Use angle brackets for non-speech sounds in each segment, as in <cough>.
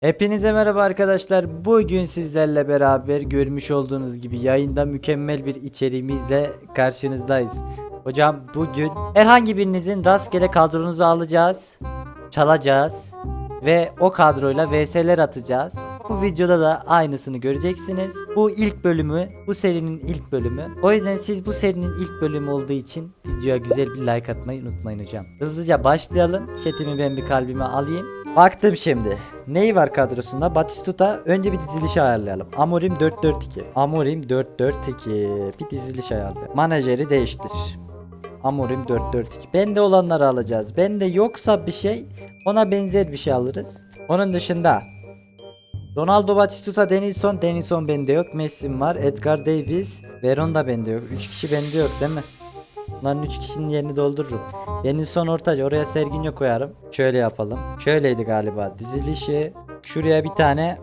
Hepinize merhaba arkadaşlar. Bugün sizlerle beraber görmüş olduğunuz gibi yayında mükemmel bir içeriğimizle karşınızdayız. Hocam bugün herhangi birinizin rastgele kadronuzu alacağız, çalacağız ve o kadroyla VS'ler atacağız. Bu videoda da aynısını göreceksiniz. Bu ilk bölümü, bu serinin ilk bölümü. O yüzden siz bu serinin ilk bölümü olduğu için videoya güzel bir like atmayı unutmayın hocam. Hızlıca başlayalım. Chatimi ben bir kalbime alayım. Baktım şimdi. Neyi var kadrosunda? Batistuta önce bir diziliş ayarlayalım. Amorim 4-4-2. Amorim 4-4-2. Bir diziliş ayarlayalım. Manajeri değiştir. Amorim 4-4-2. Bende olanları alacağız. Bende yoksa bir şey ona benzer bir şey alırız. Onun dışında Ronaldo Batistuta Denilson. Denilson bende yok. Messi'm var. Edgar Davis. Veron da bende yok. 3 kişi bende yok değil mi? Bunların 3 kişinin yerini doldururum. Denilson ortacı. Oraya Serginho koyarım. Şöyle yapalım. Şöyleydi galiba. Dizilişi. Şuraya bir tane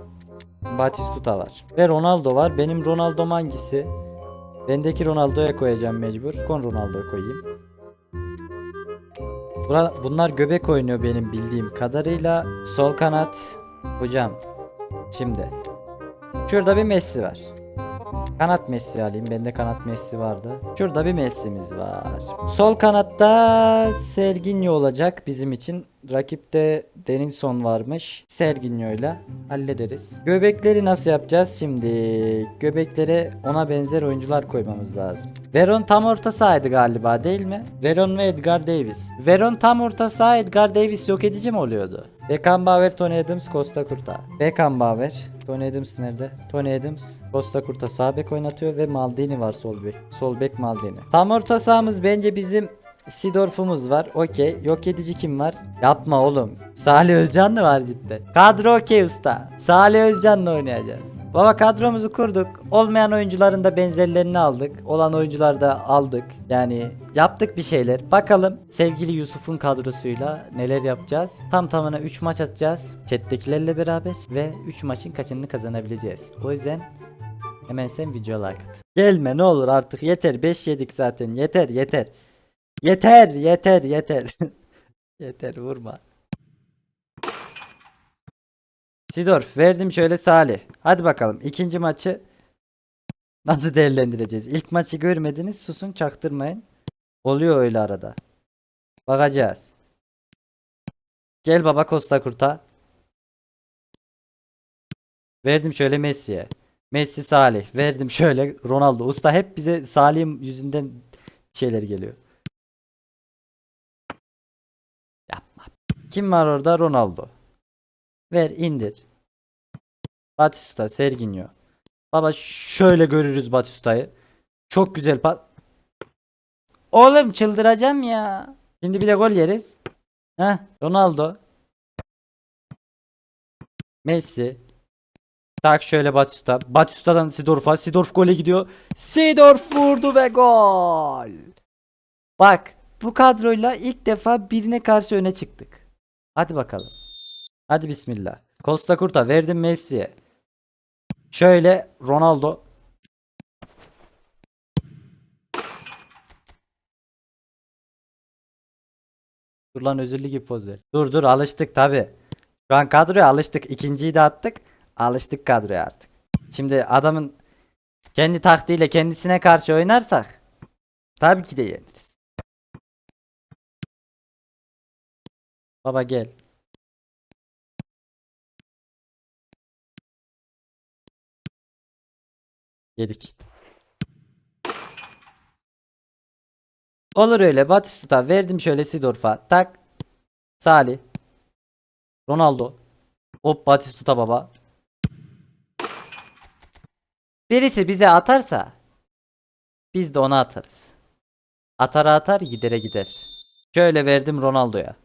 Batistuta var. Ve Ronaldo var. Benim Ronaldo'm hangisi? Bendeki Ronaldo'ya koyacağım mecbur. Kon Ronaldo'ya koyayım. Bunlar göbek oynuyor benim bildiğim kadarıyla. Sol kanat. Hocam. Şimdi. Şurada bir Messi var. Kanat Messi alayım. Bende kanat Messi vardı. Şurada bir Messi'miz var. Sol kanatta Serginho olacak bizim için. Rakipte Denilson varmış. Serginho'yla hallederiz. Göbekleri nasıl yapacağız şimdi? Göbeklere ona benzer oyuncular koymamız lazım. Veron tam orta sahaydı galiba değil mi? Veron ve Edgar Davis. Veron tam orta saha Edgar Davis yok edici mi oluyordu? Beckenbauer, Tony Adams, Costa Curta. Beckenbauer, Tony Adams nerede? Tony Adams, Costa Curta sağ bek oynatıyor ve Maldini var sol bek. Sol bek Maldini. Tam orta sahamız bence bizim Sidorf'umuz var. Okey. Yok edici kim var? Yapma oğlum. Salih Özcan mı var cidden? Kadro okey usta. Salih Özcan'la oynayacağız. Baba kadromuzu kurduk. Olmayan oyuncuların da benzerlerini aldık. Olan oyuncuları da aldık. Yani yaptık bir şeyler. Bakalım sevgili Yusuf'un kadrosuyla neler yapacağız. Tam tamına 3 maç atacağız. Chat'tekilerle beraber ve 3 maçın kaçını kazanabileceğiz. O yüzden hemen sen video like at. Gelme ne olur artık yeter 5 yedik zaten yeter yeter. Yeter yeter yeter. <laughs> yeter vurma. Sidorf verdim şöyle Salih. Hadi bakalım ikinci maçı nasıl değerlendireceğiz? İlk maçı görmediniz susun çaktırmayın. Oluyor öyle arada. Bakacağız. Gel baba Costa Kurta. Verdim şöyle Messi'ye. Messi Salih. Verdim şöyle Ronaldo. Usta hep bize Salih'in yüzünden şeyler geliyor. Kim var orada? Ronaldo. Ver indir. Batistuta, Serginho. Baba şöyle görürüz Batistuta'yı. Çok güzel pat. Oğlum çıldıracağım ya. Şimdi bir de gol yeriz. Heh, Ronaldo. Messi. Tak şöyle Batistuta. Batistuta'dan Sidorf'a. Sidorf gole gidiyor. Sidorf vurdu ve gol. Bak bu kadroyla ilk defa birine karşı öne çıktık. Hadi bakalım. Hadi bismillah. Costa Curta verdim Messi'ye. Şöyle Ronaldo. Dur lan özürlü gibi poz ver. Dur dur alıştık tabi. Şu an kadroya alıştık. İkinciyi de attık. Alıştık kadroya artık. Şimdi adamın kendi taktiğiyle kendisine karşı oynarsak tabii ki de yeniriz. Baba gel. Yedik. Olur öyle Batistuta verdim şöyle Sidorf'a. Tak. Salih. Ronaldo. Hop Batistuta baba. Birisi bize atarsa biz de ona atarız. Atara atar gidere gider. Şöyle verdim Ronaldo'ya.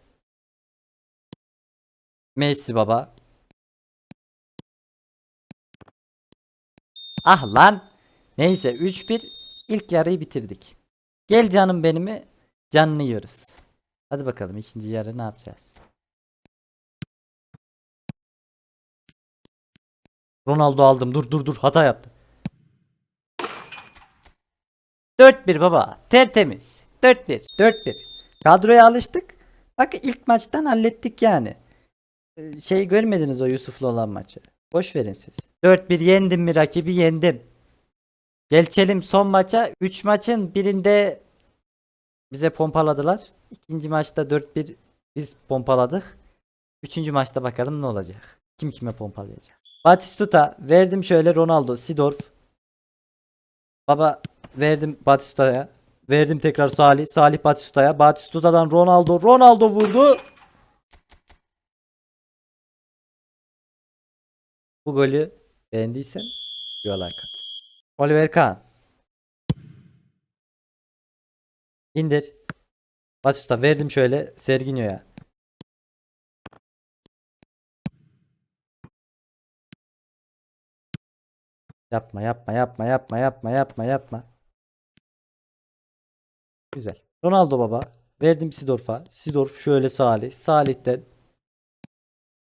Messi baba. Ah lan. Neyse 3-1 ilk yarıyı bitirdik. Gel canım benimi canını yiyoruz. Hadi bakalım ikinci yarı ne yapacağız? Ronaldo aldım. Dur dur dur hata yaptı. 4-1 baba. Tertemiz. 4-1. 4-1. Kadroya alıştık. Bak ilk maçtan hallettik yani. E, şey görmediniz o Yusuf'la olan maçı. Boş verin siz. 4-1 yendim mi rakibi yendim. Geçelim son maça. 3 maçın birinde bize pompaladılar. İkinci maçta 4-1 biz pompaladık. Üçüncü maçta bakalım ne olacak. Kim kime pompalayacak. Batistuta verdim şöyle Ronaldo, Sidorf. Baba verdim Batistuta'ya. Verdim tekrar Salih. Salih Batistuta'ya. Batistuta'dan Ronaldo. Ronaldo vurdu. Bu golü beğendiysen yola kat. Oliver Kahn. İndir. Batistuta verdim şöyle Serginho'ya. Yapma yapma yapma yapma yapma yapma yapma. Güzel. Ronaldo baba. Verdim Sidorf'a. Sidorf şöyle Salih. Salih'ten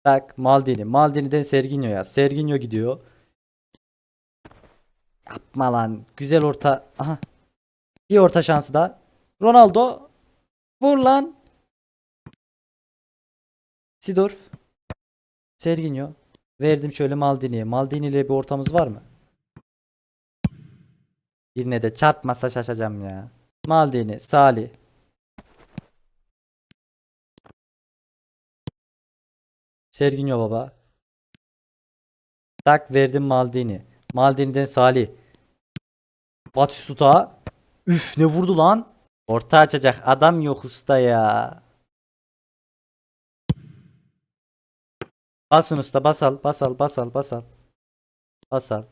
tak Maldini. Maldini'den Serginho'ya. Serginho gidiyor. Yapma lan. Güzel orta. Aha. Bir orta şansı da. Ronaldo. Vur lan. Sidorf. Serginho. Verdim şöyle Maldini'ye. Maldini ile bir ortamız var mı? Birine de çarpmasa şaşacağım ya. Maldini, Salih. Serginho baba. Tak verdim Maldini. Maldini'den Salih. Batistuta. Üf ne vurdu lan? Orta açacak adam yok usta ya. Basın usta basal basal basal basal. Basal.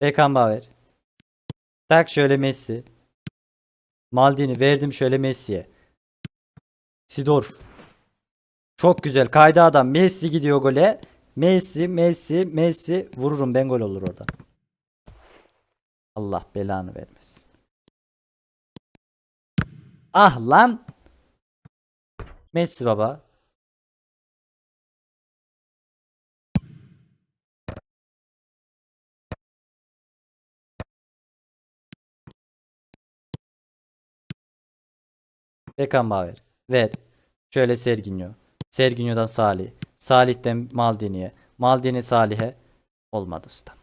Beckenbauer. Tak şöyle Messi. Maldini verdim şöyle Messi'ye. Sidorf. Çok güzel kaydı adam. Messi gidiyor gole. Messi, Messi, Messi. Vururum ben gol olur orada. Allah belanı vermesin. Ah lan. Messi baba. Beckenbauer. Ver. Şöyle Serginho. Serginho'dan Salih. Salih'ten Maldini'ye. Maldini Salih'e. Olmadı usta.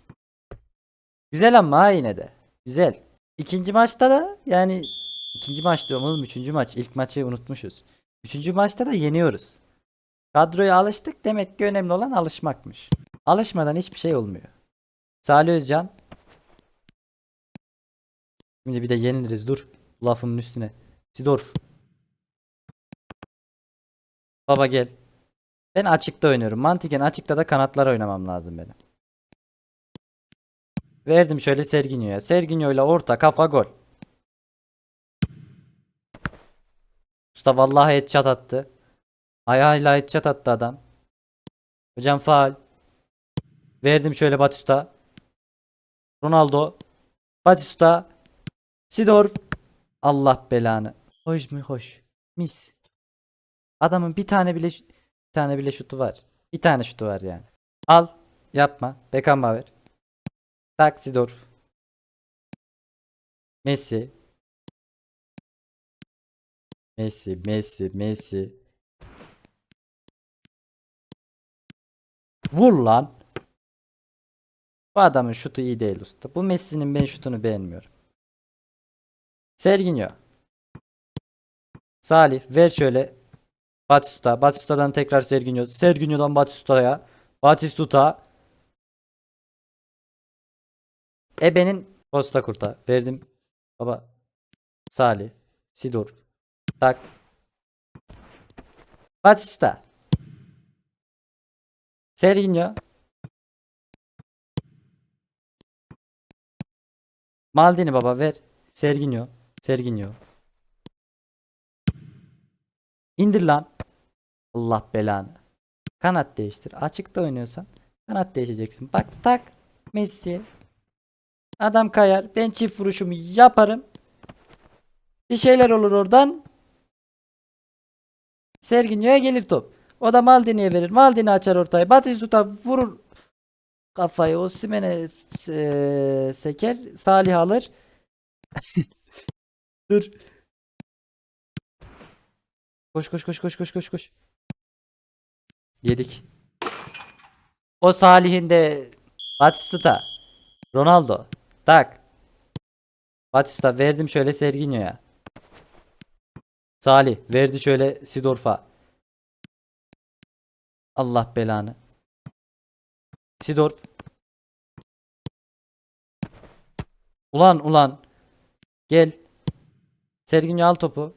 Güzel ama yine de. Güzel. İkinci maçta da yani ikinci maç diyorum oğlum. Üçüncü maç. İlk maçı unutmuşuz. Üçüncü maçta da yeniyoruz. Kadroya alıştık. Demek ki önemli olan alışmakmış. Alışmadan hiçbir şey olmuyor. Salih Özcan. Şimdi bir de yeniliriz. Dur. Lafımın üstüne. Sidorf. Baba gel. Ben açıkta oynuyorum. Mantıken açıkta da kanatlar oynamam lazım benim. Verdim şöyle Serginho'ya. Serginho ile orta kafa gol. Usta vallahi headshot attı. Ayağıyla headshot attı adam. Hocam faal. Verdim şöyle Batista. Ronaldo. Batista. Sidorf. Allah belanı. Hoş mu hoş. Mis. Adamın bir tane bile bir tane bile şutu var. Bir tane şutu var yani. Al. Yapma. Beckenbauer. Taxidorf. Messi. Messi, Messi, Messi. Vur lan. Bu adamın şutu iyi değil usta. Bu Messi'nin ben şutunu beğenmiyorum. Serginho. Salih ver şöyle Batistuta. Batistuta'dan tekrar Serginho. Serginho'dan Batistuta'ya. Batistuta. Ebe'nin Costa Kurt'a. Verdim. Baba. Salih. Sidor. Tak. Batista. Serginho. Maldini baba ver. Serginho. Serginho. İndir lan. Allah belanı. Kanat değiştir. Açıkta oynuyorsan kanat değişeceksin. Bak tak. Messi. Adam kayar. Ben çift vuruşumu yaparım. Bir şeyler olur oradan. Serginho'ya gelir top. O da Maldini'ye verir. Maldini açar ortayı. Batistuta vurur kafayı. Osimhen'e se- seker. Salih alır. <laughs> Dur. Koş koş koş koş koş koş koş. Yedik. O Salih'in de Batistuta. Ronaldo. Tak. Batistuta verdim şöyle Serginho'ya. Salih verdi şöyle Sidorf'a. Allah belanı. Sidorf. Ulan ulan. Gel. Serginho al topu.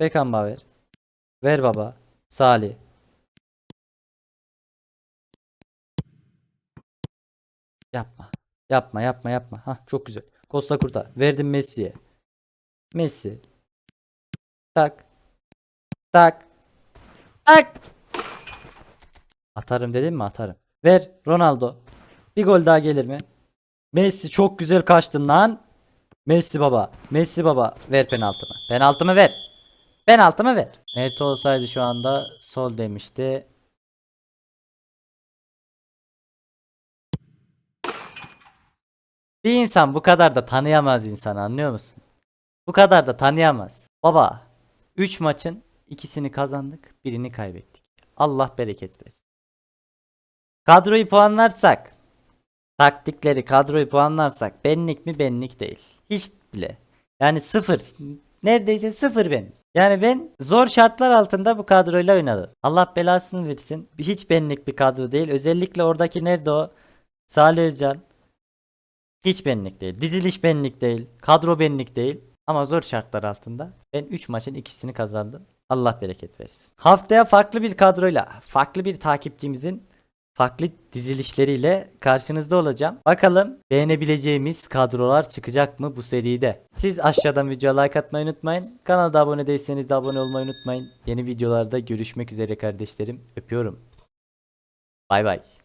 Beckenbauer. Ver baba. Salih. Yapma. Yapma yapma yapma. Hah çok güzel. Costa Curta. Verdim Messi'ye. Messi. Tak. Tak. Tak. Atarım dedim mi? Atarım. Ver Ronaldo. Bir gol daha gelir mi? Messi çok güzel kaçtın lan. Messi baba. Messi baba. Ver penaltımı. Penaltımı ver. Penaltımı ver. Neto olsaydı şu anda sol demişti. Bir insan bu kadar da tanıyamaz insanı anlıyor musun? Bu kadar da tanıyamaz. Baba 3 maçın ikisini kazandık birini kaybettik. Allah bereket versin. Kadroyu puanlarsak taktikleri kadroyu puanlarsak benlik mi benlik değil. Hiç bile. Yani sıfır. Neredeyse sıfır ben. Yani ben zor şartlar altında bu kadroyla oynadım. Allah belasını versin. Hiç benlik bir kadro değil. Özellikle oradaki nerede o? Salih Özcan. Hiç benlik değil. Diziliş benlik değil. Kadro benlik değil. Ama zor şartlar altında ben 3 maçın ikisini kazandım. Allah bereket versin. Haftaya farklı bir kadroyla, farklı bir takipçimizin farklı dizilişleriyle karşınızda olacağım. Bakalım beğenebileceğimiz kadrolar çıkacak mı bu seride? Siz aşağıdan videoya like atmayı unutmayın. Kanala da abone değilseniz de abone olmayı unutmayın. Yeni videolarda görüşmek üzere kardeşlerim. Öpüyorum. Bay bay.